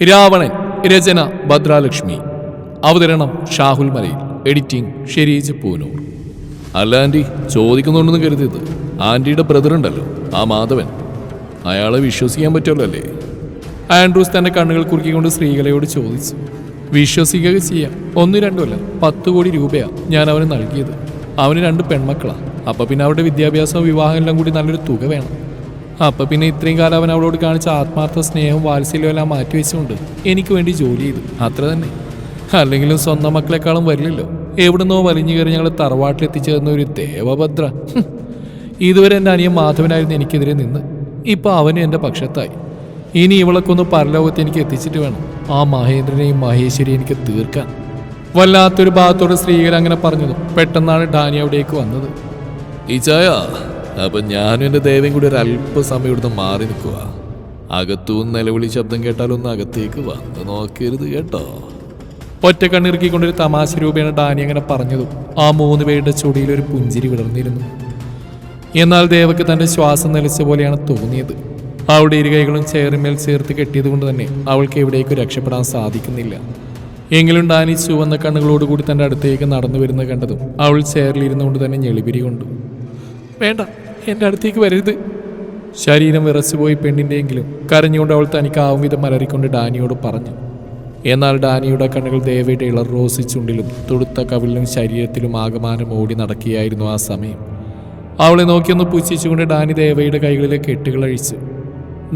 രാവണൻ രചന ഭദ്രാലക്ഷ്മി. അവതരണം ഷാഹുൽ മലയിൽ. എഡിറ്റിംഗ് ഷെരീജ് പൂനൂർ. അല്ല ആന്റി ചോദിക്കുന്നുണ്ടെന്ന് കരുതിയത്. ആന്റിയുടെ ബ്രദർ ഉണ്ടല്ലോ ആ മാധവൻ. അയാളെ വിശ്വസിക്കാൻ പറ്റുമല്ലോ അല്ലേ ആൻഡ്രൂസ് തന്റെ കണ്ണുകൾ കുറുക്കിക്കൊണ്ട് സ്ത്രീകളെയോട് ചോദിച്ചു. വിശ്വസിക്കുക ചെയ്യാം. ഒന്നും രണ്ടുമല്ല പത്ത് കോടി രൂപയാ ഞാൻ അവന് നൽകിയത്. അവന് രണ്ട് പെൺമക്കളാണ് അപ്പോൾ പിന്നെ അവരുടെ വിദ്യാഭ്യാസവും വിവാഹം എല്ലാം കൂടി നല്ലൊരു തുക വേണം. അപ്പൊ പിന്നെ ഇത്രയും കാലം അവൻ അവളോട് കാണിച്ച ആത്മാർത്ഥ സ്നേഹവും വാത്സല്യവും എല്ലാം മാറ്റിവെച്ചുകൊണ്ട് എനിക്ക് വേണ്ടി ജോലി ചെയ്തു. അത്ര തന്നെ. അല്ലെങ്കിലും സ്വന്തം മക്കളെക്കാളും വരില്ലല്ലോ. എവിടുന്നോ വലിഞ്ഞു കയറി ഞങ്ങൾ തറവാട്ടിലെത്തിച്ചേർന്ന ഒരു ദേവഭദ്ര. ഇതുവരെ എന്റെ അനിയൻ മാധവനായിരുന്നു എനിക്കെതിരെ നിന്ന്. ഇപ്പൊ അവനും എന്റെ പക്ഷത്തായി. ഇനി ഇവളൊക്കൊന്ന് പരലോകത്ത് എനിക്ക് എത്തിച്ചിട്ട് വേണം. ആ മഹേന്ദ്രനെയും മഹേശ്വരിയും എനിക്ക് തീർക്കാൻ. വല്ലാത്തൊരു ഭാഗത്തോട് സ്ത്രീകൾ അങ്ങനെ പറഞ്ഞതും പെട്ടെന്നാണ് ഡാനി അവിടേക്ക് വന്നത്. ഇച്ചായ അപ്പൊ ഞാനും എന്റെ ദേവയും കൂടി ഒരു അല്പസമയം ഇവിടുന്ന് മാറി നിൽക്കുക അകത്തുനിന്ന് നിലവിളി ശബ്ദം കേട്ടാലൊന്ന് അകത്തേക്ക് വന്ന് നോക്കരുത് കേട്ടോ. ഒറ്റ കണ്ണിറുക്കിക്കൊണ്ടൊരു തമാശ രൂപേണ ഡാനി അങ്ങനെ പറഞ്ഞതും ആ മൂന്ന് പേരുടെ ചുടിയിൽ ഒരു പുഞ്ചിരി വിടർന്നിരുന്നു. എന്നാൽ ദേവക്ക് തന്റെ ശ്വാസം നിലച്ച പോലെയാണ് തോന്നിയത്. അവളുടെ ഇരുകൈകളും ചേറിന്മേൽ ചേർത്ത് കെട്ടിയത് കൊണ്ട് തന്നെ അവൾക്ക് എവിടേക്കും രക്ഷപ്പെടാൻ സാധിക്കുന്നില്ല. എങ്കിലും ഡാനി ചുവന്ന കണ്ണുകളോടുകൂടി തന്റെ അടുത്തേക്ക് നടന്നു വരുന്നത് കണ്ടതും അവൾ ചേറിലിരുന്നുകൊണ്ട് തന്നെ ഞെളിപിരി കൊണ്ടു. വേണ്ട എന്റെ അടുത്തേക്ക് വരരുത്. ശരീരം വിറച്ചുപോയി പെണ്ണിന്റെയെങ്കിലും കരഞ്ഞുകൊണ്ട് അവൾ തനിക്ക് തനിക്കാവും വിധം മലറിക്കൊണ്ട് ഡാനിയോട് പറഞ്ഞു. എന്നാൽ ഡാനിയുടെ കണ്ണുകൾ ദേവയുടെ ഇളർ റോസി ചുണ്ടിലും തുടുത്ത കവിളിലും ശരീരത്തിലും ആകമാനം ഓടി നടക്കുകയായിരുന്നു ആ സമയം. അവളെ നോക്കിയൊന്ന് പുച്ഛിച്ചുകൊണ്ട് ഡാനി ദേവയുടെ കൈകളിലെ കെട്ടുകൾ അഴിച്ചു.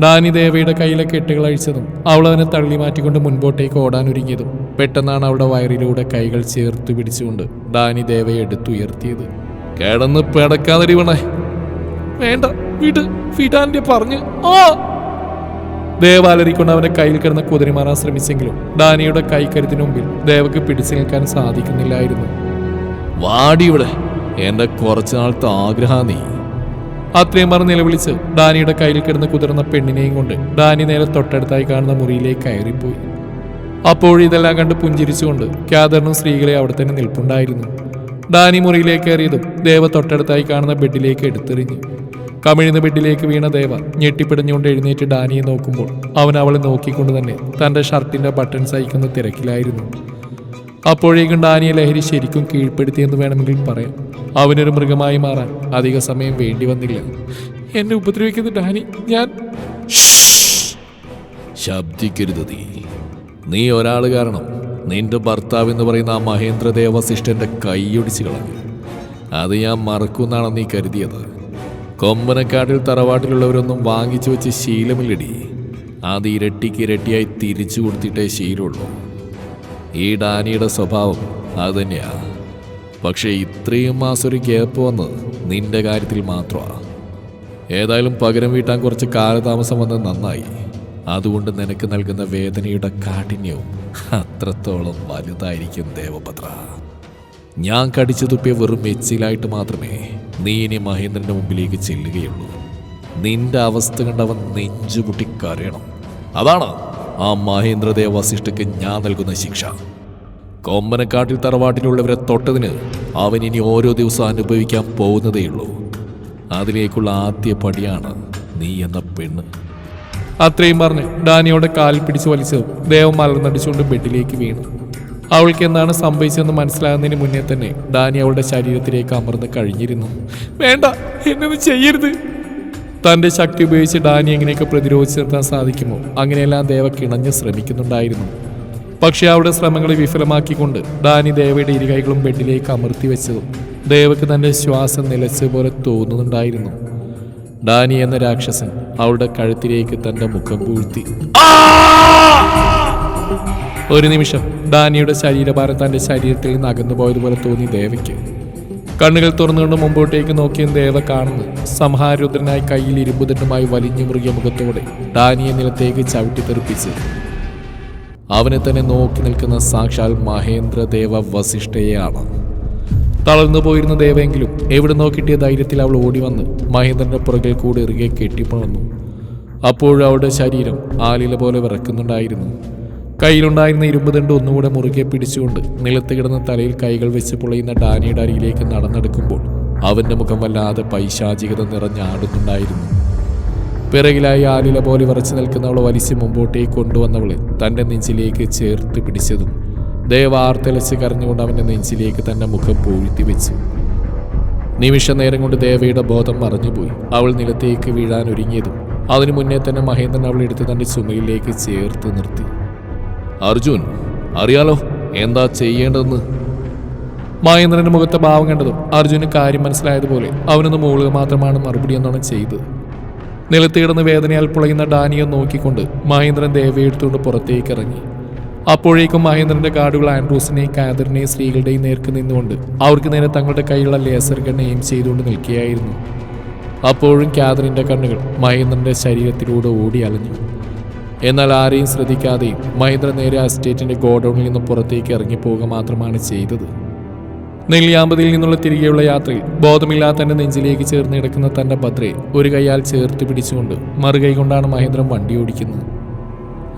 ഡാനി ദേവയുടെ കയ്യിലെ കെട്ടുകൾ അഴിച്ചതും അവൾ അവനെ തള്ളി മാറ്റിക്കൊണ്ട് മുൻപോട്ടേക്ക് ഓടാനൊരുങ്ങിയതും പെട്ടെന്നാണ് അവളുടെ വയറിലൂടെ കൈകൾ ചേർത്ത് പിടിച്ചുകൊണ്ട് ഡാനി ദേവയെ എടുത്തുയർത്തിയത്. കേടന്ന് പിടക്കാതടി വേണേ വേണ്ട. വിട്. വിടാന്റെ പറഞ്ഞ്. ആ. ദേവാലരിക്കൊണ്ട് അവന്റെ കയ്യിൽ കിടന്ന കുതിരി മാറാൻ ശ്രമിച്ചെങ്കിലും ഡാനിയുടെ കൈക്കരുത്തിന് മുമ്പിൽ ദേവക്ക് പിടിച്ചു നിൽക്കാൻ സാധിക്കുന്നില്ലായിരുന്നു. വാടി ഇവിടെ. എന്റെ കുറച്ചു നാളത്തെ ആഗ്രഹ നീ. അത്രയും പറഞ്ഞ് നിലവിളിച്ച് ഡാനിയുടെ കയ്യിൽ കിടന്ന് കുതിർന്ന പെണ്ണിനെയും കൊണ്ട് ഡാനി നേരെ തൊട്ടടുത്തായി കാണുന്ന മുറിയിലേക്ക് കയറിപ്പോയി. അപ്പോഴിതെല്ലാം കണ്ട് പുഞ്ചിരിച്ചുകൊണ്ട് ക്യാദറിനും സ്ത്രീകളെ അവിടെ തന്നെ നിൽപ്പുണ്ടായിരുന്നു. ഡാനി മുറിയിലേക്ക് കയറിയതും ദേവ തൊട്ടടുത്തായി കാണുന്ന ബെഡിലേക്ക് എടുത്തെറിഞ്ഞു കമിഴ്ന്ന ബെഡിലേക്ക് വീണ ദേവ ഞെട്ടിപ്പിടഞ്ഞുകൊണ്ട് എഴുന്നേറ്റ് ഡാനിയെ നോക്കുമ്പോൾ അവൻ അവളെ നോക്കിക്കൊണ്ട് തന്നെ തന്റെ ഷർട്ടിന്റെ ബട്ടൺ സഹിക്കുന്ന തിരക്കിലായിരുന്നു. അപ്പോഴേക്കും ഡാനിയെ ലഹരി ശരിക്കും കീഴ്പ്പെടുത്തിയെന്ന് വേണമെങ്കിൽ പറയാം. അവനൊരു മൃഗമായി മാറാൻ അധിക സമയം വേണ്ടി വന്നില്ല. എന്നെ ഉപദ്രവിക്കുന്ന ഡാനി. ഞാൻ ശബ്ദിക്കരുത് നീ. നീ ഒരാൾ കാരണം നിന്റെ ഭർത്താവ് എന്ന് പറയുന്ന ആ മഹേന്ദ്രദേവ ശിഷ്ടന്റെ കൈയൊടിച്ച് കളഞ്ഞു. അത് ഞാൻ മറക്കുന്നാണ് നീ കരുതിയത്. കൊമ്പനക്കാട്ടിൽ തറവാട്ടിലുള്ളവരൊന്നും വാങ്ങിച്ചു വെച്ച് ശീലമില്ലടി. അത് ഇരട്ടിക്ക് ഇരട്ടിയായി തിരിച്ചു കൊടുത്തിട്ടേ ശീലമുള്ളൂ. ഈ ഡാനിയുടെ സ്വഭാവം അത് തന്നെയാ. പക്ഷേ ഇത്രയും മാസം ഒരു ഗ്യാപ്പ് വന്നത് നിന്റെ കാര്യത്തിൽ മാത്രമാ. ഏതായാലും പകരം വീട്ടാൻ കുറച്ച് കാലതാമസം വന്നത് നന്നായി. അതുകൊണ്ട് നിനക്ക് നൽകുന്ന വേദനയുടെ കാഠിന്യവും അത്രത്തോളം വലുതായിരിക്കും ദേവഭദ്ര ഞാൻ കടിച്ചു തുപ്പിയ വെറും എച്ചിലായിട്ട് മാത്രമേ നീ ഇനി മഹേന്ദ്രന്റെ മുമ്പിലേക്ക് ചെല്ലുകയുള്ളൂ. നിന്റെ അവസ്ഥ കണ്ടവൻ നെഞ്ചുപൊട്ടി കരയണം. അതാണ് ആ മഹേന്ദ്രദേവ വസിഷ്ഠക്ക് ഞാൻ നൽകുന്ന ശിക്ഷ. കൊമ്പനക്കാട്ടിൽ തറവാട്ടിലുള്ളവരെ തൊട്ടതിന് അവൻ ഇനി ഓരോ ദിവസം അനുഭവിക്കാൻ പോകുന്നതേയുള്ളൂ അതിലേക്കുള്ള ആദ്യ പടിയാണ് നീ എന്ന പെണ്ണ്. അത്രയും പറഞ്ഞ് ഡാനിയോടെ കാലിൽ പിടിച്ചു വലിച്ചതും ദേവം മലർന്നടിച്ചുകൊണ്ട് ബെഡിലേക്ക് വീണു. അവൾക്ക് എന്താണ് സംഭവിച്ചതെന്ന് മനസ്സിലാകുന്നതിന് മുന്നേ തന്നെ ഡാനി അവളുടെ ശരീരത്തിലേക്ക് അമർന്ന് കഴിഞ്ഞിരുന്നു. വേണ്ട എന്നത് ചെയ്യരുത്. തന്റെ ശക്തി ഉപയോഗിച്ച് ഡാനി എങ്ങനെയൊക്കെ പ്രതിരോധിച്ച് നിർത്താൻ സാധിക്കുമോ അങ്ങനെയെല്ലാം ദേവ കിണഞ്ഞ് ശ്രമിക്കുന്നുണ്ടായിരുന്നു. പക്ഷേ അവിടെ ശ്രമങ്ങളെ വിഫലമാക്കിക്കൊണ്ട് ഡാനി ദേവയുടെ ഇരുകൈകളും ബെഡിലേക്ക് അമർത്തി വെച്ചതും ദേവക്ക് തന്റെ ശ്വാസം നിലച്ചതുപോലെ തോന്നുന്നുണ്ടായിരുന്നു. ഡാനി എന്ന രാക്ഷസൻ അവളുടെ കഴുത്തിലേക്ക് തന്റെ മുഖം പൂഴ്ത്തി. ഒരു നിമിഷം ഡാനിയുടെ ശരീരഭാരം തന്റെ ശരീരത്തിൽ നിന്ന് അകന്നു പോയതുപോലെ തോന്നി ദേവയ്ക്ക്. കണ്ണുകൾ തുറന്നുകൊണ്ട് മുമ്പോട്ടേക്ക് നോക്കിയ ദേവ കാണുന്നു. സംഹാരുദ്രനായി കയ്യിൽ ഇരുമ്പുതണ്ടുമായി വലിഞ്ഞു മുറുകിയ മുഖത്തോടെ ഡാനിയെ നിലത്തേക്ക് ചവിട്ടി തെറിപ്പിച്ച്. അവനെ തന്നെ നോക്കി നിൽക്കുന്ന സാക്ഷാൽ മഹേന്ദ്രദേവ വസിഷ്ഠയെയാണ്. തളർന്നു പോയിരുന്ന ദേവെങ്കിലും എവിടെ നോക്കിട്ടിയ ധൈര്യത്തിൽ അവൾ ഓടി വന്ന് മഹേന്ദ്രന്റെ പുറകിൽ കൂടി ഇറുകെ കെട്ടിപ്പണന്നു അപ്പോഴും അവളുടെ ശരീരം ആലില പോലെ വിറക്കുന്നുണ്ടായിരുന്നു. കയ്യിലുണ്ടായിരുന്ന ഇരുമ്പ് ദണ്ട് ഒന്നുകൂടെ മുറുകെ പിടിച്ചുകൊണ്ട് നിലത്ത് കിടന്ന തലയിൽ കൈകൾ വെച്ച് പൊളയുന്ന ഡാനിയുടെ അരിയിലേക്ക് നടന്നെടുക്കുമ്പോൾ അവന്റെ മുഖം വല്ലാതെ പൈശാചികത നിറഞ്ഞാടുന്നുണ്ടായിരുന്നു. പിറകിലായി ആലില പോലെ വിറച്ചു നിൽക്കുന്നവളെ വലിച്ച് മുമ്പോട്ടേക്ക് കൊണ്ടുവന്നവളെ തന്റെ നെഞ്ചിലേക്ക് ചേർത്ത് പിടിച്ചതും ദേവാർത്തലച്ച് കരഞ്ഞുകൊണ്ട് അവന്റെ നെഞ്ചിലേക്ക് തന്റെ മുഖം പൂഴ്ത്തി വെച്ചു. നിമിഷ നേരം കൊണ്ട് ദേവയുടെ ബോധം മറഞ്ഞുപോയി. അവൾ നിലത്തേക്ക് വീഴാൻ ഒരുങ്ങിയതും അതിനു മുന്നേ തന്നെ മഹേന്ദ്രൻ അവളെടുത്ത് തന്റെ തന്റെ ചുമലിലേക്ക് ചേർത്ത് നിർത്തി. അർജുൻ അറിയാലോ എന്താ ചെയ്യേണ്ടതെന്ന്? മഹേന്ദ്രന്റെ മുഖത്തെ ഭാവം കണ്ടതും അർജുന് കാര്യം മനസ്സിലായതുപോലെ അവനൊന്ന് മൂളുക മാത്രമാണ് മറുപടി എന്നാണ് ചെയ്തത്. നിലത്ത് കിടന്ന് വേദനയാൽ പുളയുന്ന ഡാനിയെ നോക്കിക്കൊണ്ട് മഹേന്ദ്രൻ ദേവയെ എടുത്തുകൊണ്ട് പുറത്തേക്ക് ഇറങ്ങി അപ്പോഴേക്കും മഹേന്ദ്രന്റെ കാർഡുകൾ ആൻഡ്രൂസിനെയും കാതറിനെയും സ്ത്രീകളുടെയും നേർക്ക് നിന്നുകൊണ്ട് അവർക്ക് നേരെ തങ്ങളുടെ കൈയുള്ള ലേസർ ഗൺ എയിം ചെയ്തുകൊണ്ട് നിൽക്കുകയായിരുന്നു. അപ്പോഴും കാതറിന്റെ കണ്ണുകൾ മഹേന്ദ്രന്റെ ശരീരത്തിലൂടെ ഓടി അലഞ്ഞു. എന്നാൽ ആരെയും ശ്രദ്ധിക്കാതെ മഹേന്ദ്ര നേരെ ആ എസ്റ്റേറ്റിന്റെ ഗോഡൌണിൽ നിന്ന് പുറത്തേക്ക് ഇറങ്ങിപ്പോവുക മാത്രമാണ് ചെയ്തത്. നെല്ലിയാമ്പതിയിൽ നിന്നുള്ള തിരികെയുള്ള യാത്രയിൽ ബോധമില്ലാത്ത തന്റെ നെഞ്ചിലേക്ക് ചേർന്ന് കിടക്കുന്ന തന്റെ ഭദ്രയെ ഒരു കൈയാൽ ചേർത്ത് പിടിച്ചുകൊണ്ട് മറുകൈ കൊണ്ടാണ് മഹേന്ദ്രൻ വണ്ടി ഓടിക്കുന്നത്.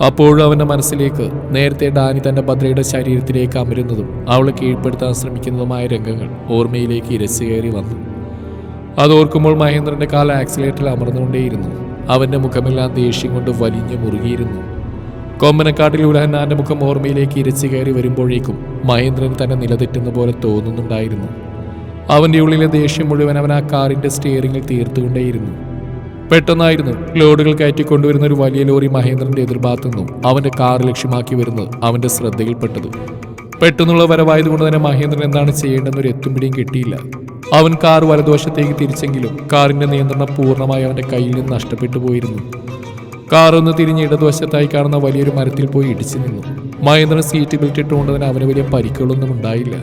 അപ്പോഴും അവന്റെ മനസ്സിലേക്ക് നേരത്തെ ഡാനി തന്റെ ഭദ്രയുടെ ശരീരത്തിലേക്ക് അമരുന്നതും അവളെ കീഴ്പ്പെടുത്താൻ ശ്രമിക്കുന്നതുമായ രംഗങ്ങൾ ഓർമ്മയിലേക്ക് ഇരച്ചു കയറി വന്നു. അതോർക്കുമ്പോൾ മഹേന്ദ്രന്റെ കാൽ ആക്സിലേറ്ററിൽ അമർന്നുകൊണ്ടേയിരുന്നു. അവന്റെ മുഖമെല്ലാം ദേഷ്യം കൊണ്ട് വലിഞ്ഞു മുറുകിയിരുന്നു. കൊമ്മനക്കാട്ടിൽ ഉലഹന്നാന്റെ മുഖം ഓർമ്മയിലേക്ക് ഇരച്ചു കയറി വരുമ്പോഴേക്കും മഹേന്ദ്രൻ തന്നെ നിലതെറ്റുന്ന പോലെ തോന്നുന്നുണ്ടായിരുന്നു. അവന്റെ ഉള്ളിലെ ദേഷ്യം മുഴുവൻ അവൻ ആ കാറിന്റെ സ്റ്റിയറിംഗിൽ തീർത്തുകൊണ്ടേയിരുന്നു. പെട്ടെന്നായിരുന്നു ലോഡുകൾ കയറ്റിക്കൊണ്ടുവരുന്ന ഒരു വലിയ ലോറി മഹേന്ദ്രന്റെ എതിർഭാഗത്തു നിന്നും അവന്റെ കാർ ലക്ഷ്യമാക്കി വരുന്നത് അവന്റെ ശ്രദ്ധയിൽപ്പെട്ടത്. പെട്ടെന്നുള്ള വരവായതുകൊണ്ട് തന്നെ മഹേന്ദ്രൻ എന്താണ് ചെയ്യേണ്ടെന്നൊരു എത്തുംപിടിയും കിട്ടിയില്ല. അവൻ കാർ വലതുവശത്തേക്ക് തിരിച്ചെങ്കിലും കാറിന്റെ നിയന്ത്രണം പൂർണമായി അവന്റെ കയ്യിൽ നിന്ന് നഷ്ടപ്പെട്ടു പോയിരുന്നു. കാർ ഒന്ന് തിരിഞ്ഞ് ഇടതുവശത്തായി കാണുന്ന വലിയൊരു മരത്തിൽ പോയി ഇടിച്ചു നിന്നു. മഹേന്ദ്രൻ സീറ്റ് ബെൽറ്റ് ഇട്ടുകൊണ്ടതിന് അവന് വലിയ പരിക്കുകളൊന്നും ഉണ്ടായില്ല.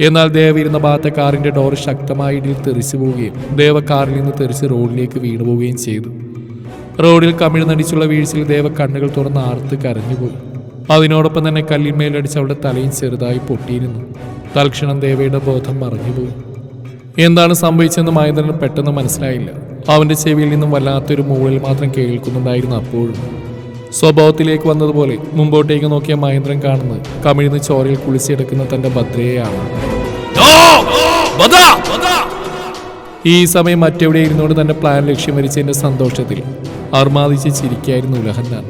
എന്നാൽ ദേവ ഇരുന്ന ഭാഗത്തെ കാറിന്റെ ഡോർ ശക്തമായി ഇടിയിൽ തെറിച്ചു പോവുകയും ദേവ കാറിൽ നിന്ന് തെറിച്ച് റോഡിലേക്ക് വീണു പോവുകയും ചെയ്തു. റോഡിൽ കമിഴ്ന്നടിച്ചുള്ള വീഴ്ചയിൽ ദേവ കണ്ണുകൾ തുറന്ന് ആർത്ത് കരഞ്ഞുപോയി അതിനോടൊപ്പം തന്നെ കല്ലിന്മേലടിച്ച് അവളുടെ തലയും ചെറുതായി പൊട്ടിയിരുന്നു. തൽക്ഷണം ദേവയുടെ ബോധം മറഞ്ഞുപോയി എന്താണ് സംഭവിച്ചതെന്ന് മഹേന്ദ്രന് പെട്ടെന്ന് മനസ്സിലായില്ല. അവന്റെ ചെവിയിൽ നിന്നും വല്ലാത്തൊരു മൂളിൽ മാത്രം കേൾക്കുന്നുണ്ടായിരുന്നു അപ്പോഴും. സ്വഭാവത്തിലേക്ക് വന്നതുപോലെ മുമ്പോട്ടേക്ക് നോക്കിയ മഹേന്ദ്രൻ കാണുന്നത് കമിഴ്ന്ന് ചോരയിൽ കുളിച്ചെടുക്കുന്ന തന്റെ ഭദ്രയെയാണ്. ഈ സമയം മറ്റെവിടെ ഇരുന്നുകൊണ്ട് തന്റെ പ്ലാൻ ലക്ഷ്യം വരിച്ചതിന്റെ സന്തോഷത്തിൽ അർമാദിച്ച് ചിരിക്കായിരുന്നു ഉലഹന്നാൻ.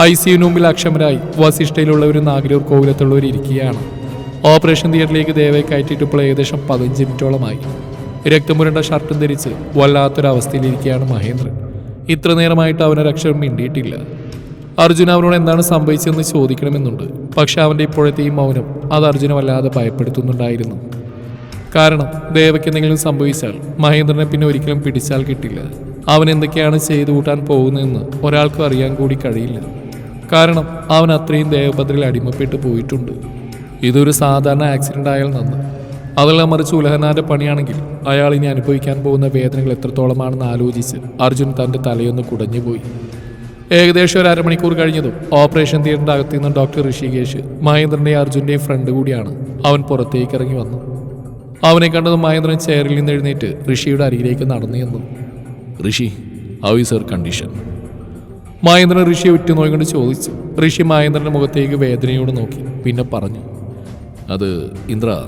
ഐ സിയുന് മുമ്പിൽ അക്ഷമരായി വസിഷ്ഠയിലുള്ള ഒരു നാഗരൂർ കോവിലത്തുള്ളവർ ഇരിക്കുകയാണ്. ഓപ്പറേഷൻ തിയേറ്ററിലേക്ക് ദേവയെ കയറ്റിയിട്ടിപ്പോൾ ഏകദേശം പതിനഞ്ച് മിനിറ്റോളമായി. രക്തമുരണ്ട ഷർട്ടും ധരിച്ച് വല്ലാത്തൊരവസ്ഥയിലിരിക്കുകയാണ് മഹേന്ദ്രൻ. ഇത്ര നേരമായിട്ട് അവനൊരക്ഷരം മിണ്ടിയിട്ടില്ല. അർജുന അവനോട് എന്താണ് സംഭവിച്ചതെന്ന് ചോദിക്കണമെന്നുണ്ട്. പക്ഷെ അവന്റെ ഇപ്പോഴത്തെ ഈ മൗനം അത് അർജുന വല്ലാതെ ഭയപ്പെടുത്തുന്നുണ്ടായിരുന്നു. കാരണം ദേവയ്ക്ക് എന്തെങ്കിലും സംഭവിച്ചാൽ മഹേന്ദ്രനെ പിന്നെ ഒരിക്കലും പിടിച്ചാൽ കിട്ടില്ല. അവൻ എന്തൊക്കെയാണ് ചെയ്തു കൂട്ടാൻ പോകുന്നതെന്ന് ഒരാൾക്കും അറിയാൻ കൂടി കഴിയില്ല. കാരണം അവൻ അത്രയും ദേവഭദ്രയിൽ അടിമപ്പെട്ട് പോയിട്ടുണ്ട്. ഇതൊരു സാധാരണ ആക്സിഡന്റ് ആയാൽ നന്ന്. അതെല്ലാം മറിച്ച് ഉലഹനാന്റെ പണിയാണെങ്കിൽ അയാൾ ഇനി അനുഭവിക്കാൻ പോകുന്ന വേദനകൾ എത്രത്തോളമാണെന്ന് ആലോചിച്ച് അർജുൻ തന്റെ തലയൊന്ന് കുടഞ്ഞുപോയി. ഏകദേശം ഒരു അരമണിക്കൂർ കഴിഞ്ഞതും ഓപ്പറേഷൻ തിയേറ്ററിന്റെ അകത്തു നിന്ന് ഡോക്ടർ ഋഷികേഷ് മഹേന്ദ്രന്റെയും അർജുന്റെയും ഫ്രണ്ട് കൂടിയാണ് അവൻ പുറത്തേക്ക് ഇറങ്ങി വന്നു. അവനെ കണ്ടത് മഹേന്ദ്രൻ ചെയറിൽ നിന്ന് എഴുന്നേറ്റ് ഋഷിയുടെ അരികിലേക്ക് നടന്നു ചെന്നു. Rishi how is her condition Mahendran ഋഷിയെ ഉറ്റുനോയിക്കൊണ്ട് ചോദിച്ചു. ഋഷി മഹേന്ദ്രന്റെ മുഖത്തേക്ക് വേദനയോട് നോക്കി. പിന്നെ പറഞ്ഞു. അത് ഇന്ദ്ര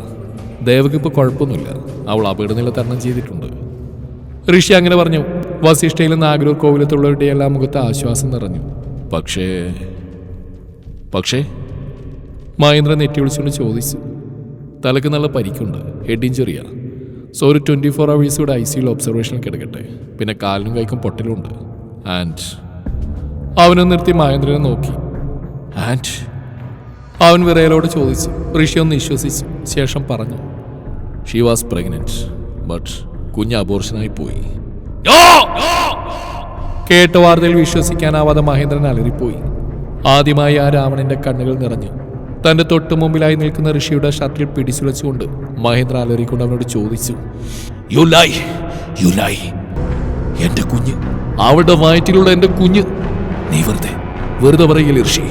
ദേവക്ക് ഇപ്പോൾ കുഴപ്പമൊന്നുമില്ല. അവൾ അപകടനില തരണം ചെയ്തിട്ടുണ്ട്. ഋഷി അങ്ങനെ പറഞ്ഞു. വസിഷ്ഠയിലും നാഗരൂർ കോവിലത്തുള്ളവരുടെ എല്ലാം മുഖത്ത് ആശ്വാസം നിറഞ്ഞു. പക്ഷേ പക്ഷേ മഹേന്ദ്രൻ നെറ്റി വിളിച്ചുകൊണ്ട് ചോദിച്ചു. തലക്ക് നല്ല പരിക്കുണ്ട്. ഹെഡ് ഇഞ്ചുറിയാ സോ ഒരു ട്വന്റി ഫോർ അവേഴ്സ് കൂടെ ഐ സിയിൽ ഒബ്സർവേഷനിൽ കിടക്കട്ടെ പിന്നെ കാലിനും കൈക്കും പൊട്ടലുണ്ട്. ആൻഡ് അവനെ നിർത്തി മഹേന്ദ്രനെ നോക്കി. ആൻഡ് അവൻ വിറയലോട് ചോദിച്ചു. ഋഷി ഒന്ന് വിശ്വസിച്ചു. ശേഷം പറഞ്ഞു. ഷീ വാസ് പ്രഗ്നന്റ് ബട്ട് കുഞ്ഞ് അബോർഷനായി പോയി. കേട്ട വാർത്തയിൽ വിശ്വസിക്കാനാവാതെ മഹേന്ദ്രൻ അലറിപ്പോയി. ആദ്യമായി ആ രാവണന്റെ കണ്ണുകൾ നിറഞ്ഞു. തന്റെ തൊട്ടു മുമ്പിലായി നിൽക്കുന്ന ഋഷിയുടെ ഷർട്ടിൽ പിടിച്ചുലച്ചുകൊണ്ട് മഹേന്ദ്ര അലറിക്കൊണ്ട് അവനോട് ചോദിച്ചു. യു ലൈ യു ലൈ എന്റെ കുഞ്ഞ് അവളുടെ വയറ്റിലുള്ള എന്റെ കുഞ്ഞ്. നീ വെറുതെ വെറുതെ പറയില്ല ഋഷി?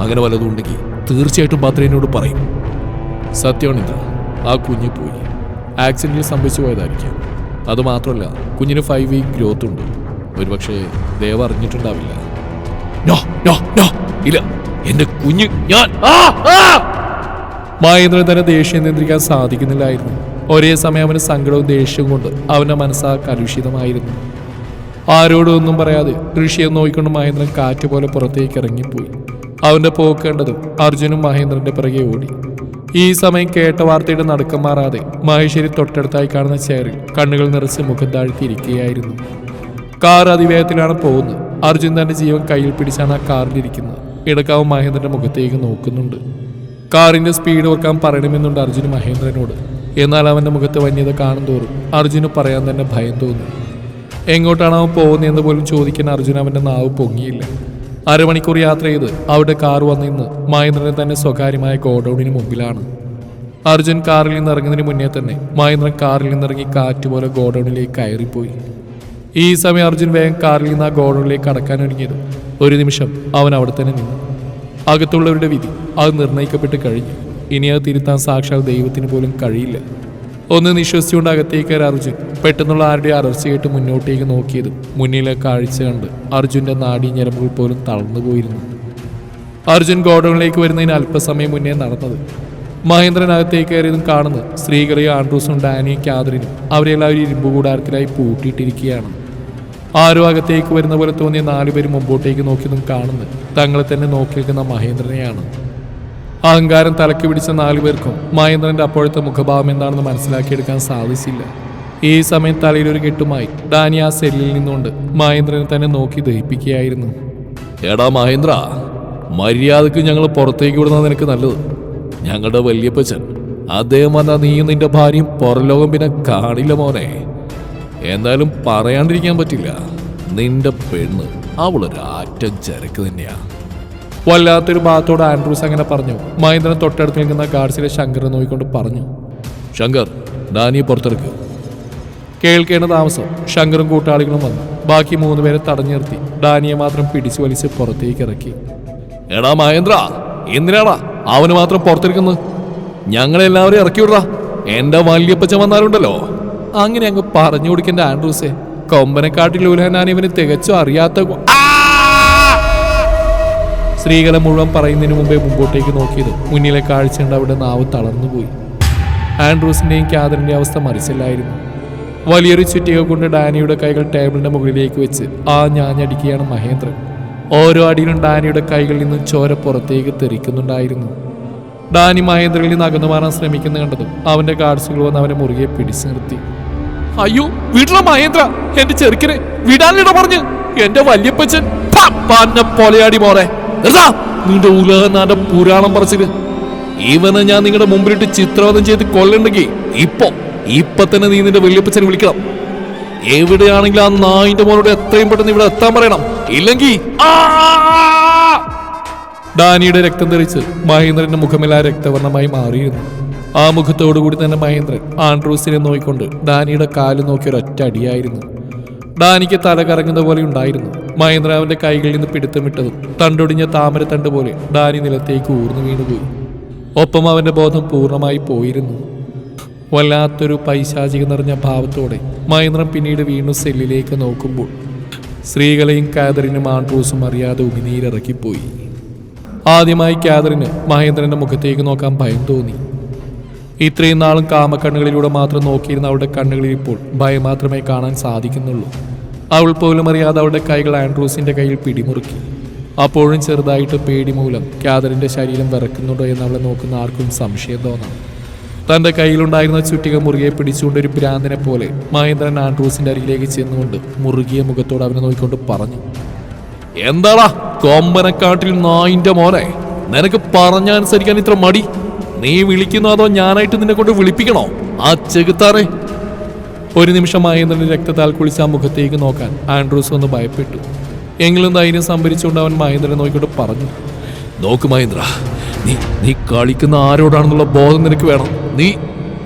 അങ്ങനെ വല്ലതും ഉണ്ടെങ്കിൽ തീർച്ചയായിട്ടും ഭദ്രനോട് പറയും. സത്യമാണ് ഇന്ദ്ര ആ കുഞ്ഞ് പോയി. ആക്സിഡന്റിൽ സംഭവിച്ചു പോയതായിരിക്കാം. അത് മാത്രമല്ല കുഞ്ഞിന് ഫൈവ് വീക്ക് ഗ്രോത്ത് ഉണ്ട്. ഒരുപക്ഷെ ദേവ അറിഞ്ഞിട്ടുണ്ടാവില്ല. ഇല്ല എന്റെ കുഞ്ഞ് ഞാൻ! മഹേന്ദ്രൻ തന്നെ ദേഷ്യം നിയന്ത്രിക്കാൻ സാധിക്കുന്നില്ലായിരുന്നു. ഒരേ സമയം അവന് സങ്കടവും ദേഷ്യവും കൊണ്ട് അവന്റെ മനസ്സാ കലുഷിതമായിരുന്നു. ആരോടും ഒന്നും പറയാതെ ഋഷിയെ നോക്കിക്കൊണ്ട് മഹേന്ദ്രൻ കാറ്റ് പോലെ പുറത്തേക്ക് ഇറങ്ങിപ്പോയി. അവന്റെ പോക്കേണ്ടതും അർജുനും മഹേന്ദ്രന്റെ പിറകെ ഓടി. ഈ സമയം കേട്ട വാർത്തയുടെ നടുക്കം മാറാതെ മഹേശ്വരി തൊട്ടടുത്തായി കാണുന്ന ചെയറിൽ കണ്ണുകൾ നിറച്ച് മുഖം താഴ്ത്തിയിരിക്കുകയായിരുന്നു. കാർ അതിവേഗത്തിലാണ് പോകുന്നത്. അർജുൻ തന്റെ ജീവൻ കയ്യിൽ പിടിച്ചാണ് ആ കാറിലിരിക്കുന്നത് ഇടക്കാവ് മഹേന്ദ്രന്റെ മുഖത്തേക്ക് നോക്കുന്നുണ്ട്. കാറിന്റെ സ്പീഡ് ഓർക്കാൻ പറയണമെന്നുണ്ട് അർജുന് മഹേന്ദ്രനോട്. എന്നാൽ അവന്റെ മുഖത്ത് വന്യത കാണും തോറും അർജുന് പറയാൻ തന്നെ ഭയം തോന്നി. എങ്ങോട്ടാണ് അവൻ പോകുന്നതെന്ന് പോലും ചോദിക്കാൻ അർജുൻ അവന്റെ നാവ് പൊങ്ങിയില്ല. അരമണിക്കൂർ യാത്ര ചെയ്ത് അവിടെ കാർ വന്നിന്ന് മഹേന്ദ്രനെ തന്നെ സ്വകാര്യമായ ഗോഡൌണിന് മുമ്പിലാണ്. അർജുൻ കാറിൽ നിന്ന് ഇറങ്ങുന്നതിന് മുന്നേ തന്നെ മഹേന്ദ്രൻ കാറിൽ നിന്നിറങ്ങി കാറ്റ് പോലെ ഗോഡൌണിലേക്ക് കയറിപ്പോയി. ഈ സമയം അർജുൻ വേഗം കാറിൽ നിന്ന് ആ ഗോഡൌണിലേക്ക് കടക്കാൻ ഒരുങ്ങിയത്. ഒരു നിമിഷം അവൻ അവിടെ തന്നെ നിന്നു. അകത്തുള്ളവരുടെ വിധി അത് നിർണയിക്കപ്പെട്ട് കഴിഞ്ഞു. ഇനി അത് തിരുത്താൻ സാക്ഷാൽ ദൈവത്തിന് പോലും കഴിയില്ല. ഒന്ന് നിശ്വസിച്ചുകൊണ്ട് അകത്തേക്ക് അർജുൻ പെട്ടെന്നുള്ള ആരുടെ അലർച്ച കേട്ട് മുന്നോട്ടേക്ക് നോക്കിയത്. മുന്നിലെ കാഴ്ച കണ്ട് അർജുന്റെ നാടി ഞരമ്പുകൾ പോലും തളർന്നു പോയിരുന്നു. അർജുൻ ഗോഡൌണിലേക്ക് വരുന്നതിന് അല്പസമയം മുന്നേ നടന്നത്. മഹേന്ദ്രൻ അകത്തേക്ക് കയറിയതും കാണുന്നത് ശ്രീകറിയും ആൻഡ്രൂസും ഡാനിയും ക്യാദറിനും അവരെല്ലാവരും ഇരുമ്പ് കൂടാരത്തിലായി പൂട്ടിയിട്ടിരിക്കുകയാണ്. ആരോ അകത്തേക്ക് വരുന്ന പോലെ തോന്നിയ നാലുപേരും മുമ്പോട്ടേക്ക് നോക്കിയതും കാണുന്നത് തങ്ങളെ തന്നെ നോക്കി നിൽക്കുന്ന മഹേന്ദ്രനെയാണ്. അഹങ്കാരം തലക്ക് പിടിച്ച നാലു പേർക്കും മഹേന്ദ്രന്റെ അപ്പോഴത്തെ മുഖഭാവം എന്താണെന്ന് മനസ്സിലാക്കിയെടുക്കാൻ സാധിച്ചില്ല. ഈ സമയം തലയിലൊരു കെട്ടുമായി ഡാനി ആ സെല്ലിൽ നിന്നുകൊണ്ട് മഹേന്ദ്രനെ തന്നെ നോക്കി ദഹിപ്പിക്കുകയായിരുന്നു. എടാ മഹേന്ദ്ര മര്യാദയ്ക്ക് ഞങ്ങൾ പുറത്തേക്ക് വിടുന്നത് നിനക്ക് നല്ലത്. ഞങ്ങളുടെ വല്യപ്പച്ചൻ അദ്ദേഹം വന്നാൽ നീയും നിന്റെ ഭാര്യയും പുറലോകം പിന്നെ കാണില്ല മോനെ. എന്നാലും പറയാണ്ടിരിക്കാൻ പറ്റില്ല. നിന്റെ പെണ്ണ് അവളൊരാറ്റം ചരക്ക് തന്നെയാ. വല്ലാത്തൊരു ഭാഗത്തോട് ആൻഡ്രൂസ് അങ്ങനെ പറഞ്ഞു. മഹേന്ദ്രൻ തൊട്ടടുത്ത് നിൽക്കുന്ന ഗാർഡ്സിലെ ശങ്കറിനെ നോക്കിക്കൊണ്ട് പറഞ്ഞു. ശങ്കർ ഡാനിയെ പുറത്തെടുക്കുക കേൾക്കേണ്ട താമസം. ശങ്കറും കൂട്ടാളികളും വന്നു. ബാക്കി മൂന്ന് പേരെ തടഞ്ഞു നിർത്തി. ഡാനിയെ മാത്രം പിടിച്ചു വലിച്ച് പുറത്തേക്ക് ഇറക്കി. എടാ മഹേന്ദ്ര എന്തിനാടാ അവന് മാത്രം പുറത്തിരിക്കുന്നത് ഞങ്ങളെല്ലാവരും ഇറക്കി വിടാ എന്റെ വല്യപ്പച്ചൻ വന്നാലുണ്ടല്ലോ. അങ്ങനെ അങ്ങ് പറഞ്ഞു കൊടുക്കേണ്ട ആൻഡ്രൂസേ കൊമ്പനെക്കാട്ടിൽ ഉലഹനാൻ ഇവന് തികച്ചും അറിയാത്ത! സ്ത്രീകളെ മുഴുവൻ പറയുന്നതിന് മുമ്പേ മുമ്പോട്ടേക്ക് നോക്കിയത് മുന്നിലെ കാഴ്ചയുണ്ട് അവിടെ നാവ് തളർന്നുപോയി. ആൻഡ്രൂസിന്റെയും ക്യാദറിന്റെയും അവസ്ഥ മറിച്ചില്ലായിരുന്നു. വലിയൊരു ചുറ്റിക കൊണ്ട് ഡാനിയുടെ കൈകൾ ടേബിളിന്റെ മുകളിലേക്ക് വെച്ച് ആ ഞാഞ്ഞടിക്കുകയാണ് മഹേന്ദ്രൻ. ഓരോ അടിയിലും ഡാനിയുടെ കൈകളിൽ നിന്നും ചോര പുറത്തേക്ക് തെറിക്കുന്നുണ്ടായിരുന്നു. ഡാനി മഹേന്ദ്രനിൽ നിന്ന് അകന്നു മാറാൻ ശ്രമിക്കുന്ന കണ്ടതും അവന്റെ ഗാർഡ്സുകൾ വന്ന് അവനെ മുറുകെ പിടിച്ചു നിർത്തി. അയ്യോ വീട്ടിലെ മഹേന്ദ്ര എന്റെ ചെറുക്കനെ വിടാനിട പറഞ്ഞ് എന്റെ വല്യപ്പച്ചൻ പോലെയാടി മോറെ നിന്റെ ഉലഹനാന്റെ പുരാണം പറച്ചിൽ. ഇവനെ ഞാൻ നിങ്ങളുടെ മുമ്പിലിട്ട് ചിത്രവധം ചെയ്ത് കൊല്ലണ്ടെങ്കിൽ ഇപ്പൊ ഇപ്പൊ തന്നെ നീ നിന്റെ വല്യപ്പച്ചനെ വിളിക്കണം. എവിടെയാണെങ്കിലും ആ നായിന്റെ മോനോട് എത്രയും പെട്ടെന്ന് ഇവിടെ എത്താൻ പറയണം. ഇല്ലെങ്കിൽ ഡാനിയുടെ രക്തം തെറിച്ച് മഹേന്ദ്രന്റെ മുഖമെല്ലാം രക്തവർണമായി മാറിയിരുന്നു. ആ മുഖത്തോടു കൂടി തന്നെ മഹേന്ദ്രൻ ആൻഡ്രൂസിനെ നോക്കിക്കൊണ്ട് ഡാനിയുടെ കാൽ നോക്കി ഒരൊറ്റ അടിയായിരുന്നു. ഡാനിക്ക് തല കറങ്ങുന്ന പോലെ ഉണ്ടായിരുന്നു. മഹേന്ദ്രാവിന്റെ കൈകളിൽ നിന്ന് പിടുത്തമിട്ടതും തണ്ടൊടിഞ്ഞ താമരത്തണ്ട് പോലെ ഡാനി നിലത്തേക്ക് ഊർന്നു വീണുപോയി. ഒപ്പം അവന്റെ ബോധം പൂർണമായി പോയിരുന്നു. വല്ലാത്തൊരു പൈശാചിക നിറഞ്ഞ ഭാവത്തോടെ മഹേന്ദ്രൻ പിന്നീട് വീണ്ടും സെല്ലിലേക്ക് നോക്കുമ്പോൾ സ്ത്രീകളെയും കാതറിനും ആൻഡ്രൂസും അറിയാതെ ഉമിനീരിറക്കിപ്പോയി. ആദ്യമായി കാതറിന് മഹേന്ദ്രന്റെ മുഖത്തേക്ക് നോക്കാൻ ഭയം തോന്നി. ഇത്രയും നാളും കാമക്കണ്ണുകളിലൂടെ മാത്രം നോക്കിയിരുന്ന അവളുടെ കണ്ണുകളിൽ ഇപ്പോൾ ഭയം മാത്രമേ കാണാൻ സാധിക്കുന്നുള്ളൂ. അവൾ പോലും അറിയാതെ അവളുടെ കൈകൾ ആൻഡ്രൂസിന്റെ കയ്യിൽ പിടിമുറുക്കി. അപ്പോഴും ചെറുതായിട്ട് പേടി മൂലം കാതറിന്റെ ശരീരം വിറക്കുന്നുണ്ടോ എന്ന് അവളെ നോക്കുന്ന ആർക്കും സംശയം തോന്നാം. തന്റെ കയ്യിലുണ്ടായിരുന്ന ചുറ്റിക മുറുകെ പിടിച്ചുകൊണ്ട് ഒരു ഭ്രാന്തനെ പോലെ മഹേന്ദ്രൻ ആൻഡ്രൂസിന്റെ അരികിലേക്ക് ചെന്നുകൊണ്ട് മുറുകിയ മുഖത്തോട് അവനെ നോക്കിക്കൊണ്ട് പറഞ്ഞു എന്താടാ കൊമ്പനക്കാട്ടിൽ നായിന്റെ മോനെ? നിനക്ക് പറഞ്ഞനുസരിക്കാൻ ഇത്ര മടി? നീ വിളിക്കുന്നോ അതോ ഞാനായിട്ട് നിന്നെ കൊണ്ട് വിളിപ്പിക്കണോ? ആ ചെകുത്താറെ. ഒരു നിമിഷം മഹേന്ദ്രന്റെ രക്തത്താൽ കുളിച്ച് ആ മുഖത്തേക്ക് നോക്കാൻ ആൻഡ്രൂസ് ഒന്ന് ഭയപ്പെട്ടു. എങ്കിലും ധൈര്യം സംഭരിച്ചുകൊണ്ട് അവൻ മഹേന്ദ്രനെ നോക്കിക്കൊണ്ട് പറഞ്ഞു നോക്ക് മഹേന്ദ്ര നീ നീ കളിക്കുന്ന ആരോടാണെന്നുള്ള ബോധം നിനക്ക് വേണം. നീ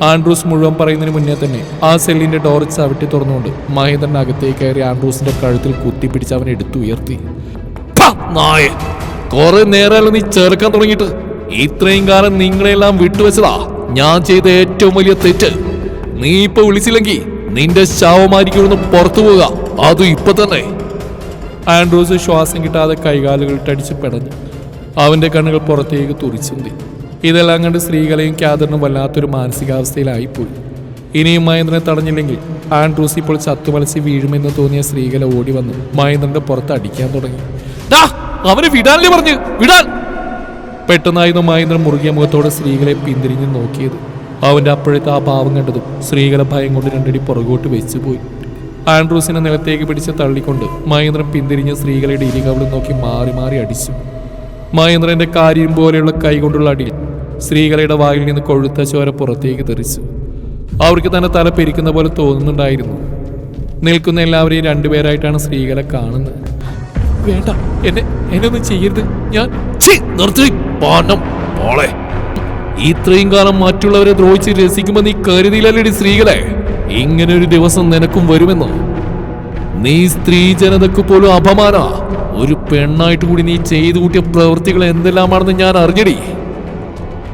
ആൻഡ്രൂസ് മുഴുവൻ പറയുന്നതിന് മുന്നേ തന്നെ ആ സെല്ലിന്റെ ഡോർ ചവിട്ടി തുറന്നുകൊണ്ട് മഹേന്ദ്രൻ അകത്തേക്ക് കയറി ആൻഡ്രൂസിന്റെ കഴുത്തിൽ കുത്തിപ്പിടിച്ച് അവൻ എടുത്തുയർത്തി. "പ്പ, നായെ കുറെ നേരമല്ലോ നീ ചേർക്കാൻ തുടങ്ങിയിട്ട്? ഇത്രയും കാലം നിങ്ങളെല്ലാം വിട്ടുവെച്ചതാ. ഞാൻ ചെയ്ത ഏറ്റവും വലിയ തെറ്റ്. നീ ഇപ്പൊ വിളിച്ചില്ലെങ്കിൽ നിന്റെ ശവമാരിക്കൊന്ന് പുറത്തു പോവുക. അതും ഇപ്പൊ തന്നെ. ആൻഡ്രൂസ് ശ്വാസം കിട്ടാതെ കൈകാലുകൾ കൈകാലുകളിട്ടടിച്ച് പെടഞ്ഞു. അവന്റെ കണ്ണുകൾ പുറത്തേക്ക് തുറിച്ചുന്തി. ഇതെല്ലാം കണ്ട് സ്ത്രീകളെയും ക്യാദറിനും വല്ലാത്തൊരു മാനസികാവസ്ഥയിലായിപ്പോയി. ഇനിയും മഹേന്ദ്രനെ തടഞ്ഞില്ലെങ്കിൽ ആൻഡ്രൂസ് ഇപ്പോൾ ചത്തുമലച്ച് വീഴുമെന്ന് തോന്നിയ സ്ത്രീകളെ ഓടി വന്നു. മഹേന്ദ്രന്റെ പുറത്ത് അടിക്കാൻ തുടങ്ങി. അവന് അവനെ വിടാനല്ലേ പറഞ്ഞു? വിടാൻ! പെട്ടെന്നായിരുന്നു മഹേന്ദ്രൻ മുറുകിയ മുഖത്തോടെ സ്ത്രീകളെ പിന്തിരിഞ്ഞ് നോക്കിയത്. അവന്റെ അപ്പോഴത്തെ ആ ഭാവം കണ്ടതും സ്ത്രീകളെ ഭയം കൊണ്ട് രണ്ടടി പുറകോട്ട് വെച്ചുപോയി. ആൻഡ്രൂസിനെ നിലത്തേക്ക് പിടിച്ച് തള്ളിക്കൊണ്ട് മഹേന്ദ്രൻ പിന്തിരിഞ്ഞ സ്ത്രീകളുടെ ഇരികവളും നോക്കി മാറി മാറി അടിച്ചു. മഹേന്ദ്രന്റെ കാര്യം പോലെയുള്ള കൈകൊണ്ടുള്ള അടിയിൽ സ്ത്രീകളുടെ വായിൽ നിന്ന് കൊഴുത്ത ചോര പുറത്തേക്ക് തെറിച്ചു. അവർക്ക് തന്നെ തല പെരിക്കുന്ന പോലെ തോന്നുന്നുണ്ടായിരുന്നു. നിൽക്കുന്ന എല്ലാവരെയും രണ്ടുപേരായിട്ടാണ് സ്ത്രീകളെ കാണുന്നത്. വേണ്ട. എന്നെ എന്നെ ഒന്നും ചെയ്യരുത്. ഞാൻ പോളെ ഇത്രയും കാലം മറ്റുള്ളവരെ ദ്രോഹിച്ച് രസിക്കുമ്പോ നീ കരുതിയില്ലല്ലേടി സ്ത്രീകളെ? ഇങ്ങനെ ഒരു ദിവസം നിനക്കും വരുമെന്നോ? നീ സ്ത്രീ ജനതക്ക് പോലും അപമാന. ഒരു പെണ്ണായിട്ട് കൂടി നീ ചെയ്തു കൂട്ടിയ പ്രവൃത്തികൾ എന്തെല്ലാമാണെന്ന് ഞാൻ അറിഞ്ഞടി.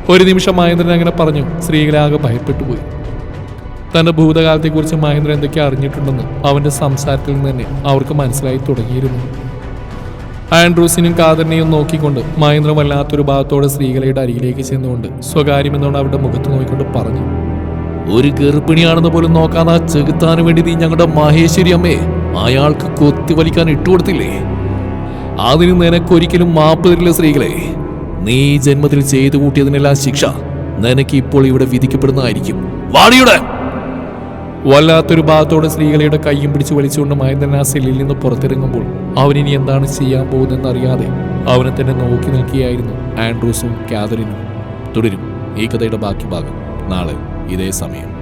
ഒരു നിമിഷം മഹേന്ദ്രൻ അങ്ങനെ പറഞ്ഞു. സ്ത്രീകളെ ആകെ ഭയപ്പെട്ടു പോയി തന്റെ ഭൂതകാലത്തെക്കുറിച്ച് മഹേന്ദ്രൻ എന്തൊക്കെ അറിഞ്ഞിട്ടുണ്ടെന്ന് അവന്റെ സംസാരത്തിൽ നിന്ന് തന്നെ അവർക്ക് മനസ്സിലായി തുടങ്ങിയിരുന്നു. ആൻഡ്രൂസിനും കാതറിനെയും നോക്കിക്കൊണ്ട് മഹേന്ദ്രൻ വല്ലാത്തൊരു ഭാഗത്തോടെ സ്ത്രീകളുടെ അരികിലേക്ക് ചെന്നുകൊണ്ട് സ്വകാര്യമെന്നോട് അവരുടെ മുഖത്ത് നോക്കിക്കൊണ്ട് പറഞ്ഞു ഒരു ഗർഭിണിയാണെന്ന് പോലും നോക്കാതെ ആ വേണ്ടി നീ ഞങ്ങളുടെ മഹേശ്വരി അമ്മയെ അയാൾക്ക് കൊത്തി വലിക്കാൻ ഇട്ടുകൊടുത്തില്ലേ അതിന് നിനക്കൊരിക്കലും മാപ്പ് തരില്ല സ്ത്രീകളെ. നീ ജന്മത്തിൽ ചെയ്തു കൂട്ടിയതിനെല്ലാം ശിക്ഷ നിനക്ക് ഇപ്പോൾ ഇവിടെ വിധിക്കപ്പെടുന്നതായിരിക്കും. വാടിയുടെ! വല്ലാത്തൊരു ഭാഗത്തോടെ സ്ത്രീകളുടെ കൈയും പിടിച്ച് വലിച്ചുകൊണ്ട് മഹേന്ദ്രൻ ആ സെല്ലിൽ നിന്ന് പുറത്തിറങ്ങുമ്പോൾ അവനിനി എന്താണ് ചെയ്യാൻ പോകുന്നതെന്ന് അറിയാതെ അവനെ തന്നെ നോക്കി നിൽക്കുകയായിരുന്നു ആൻഡ്രൂസും കാതറിനും. തുടരും ഈ കഥയുടെ ബാക്കി ഭാഗം. നാളെ ഇതേ സമയം.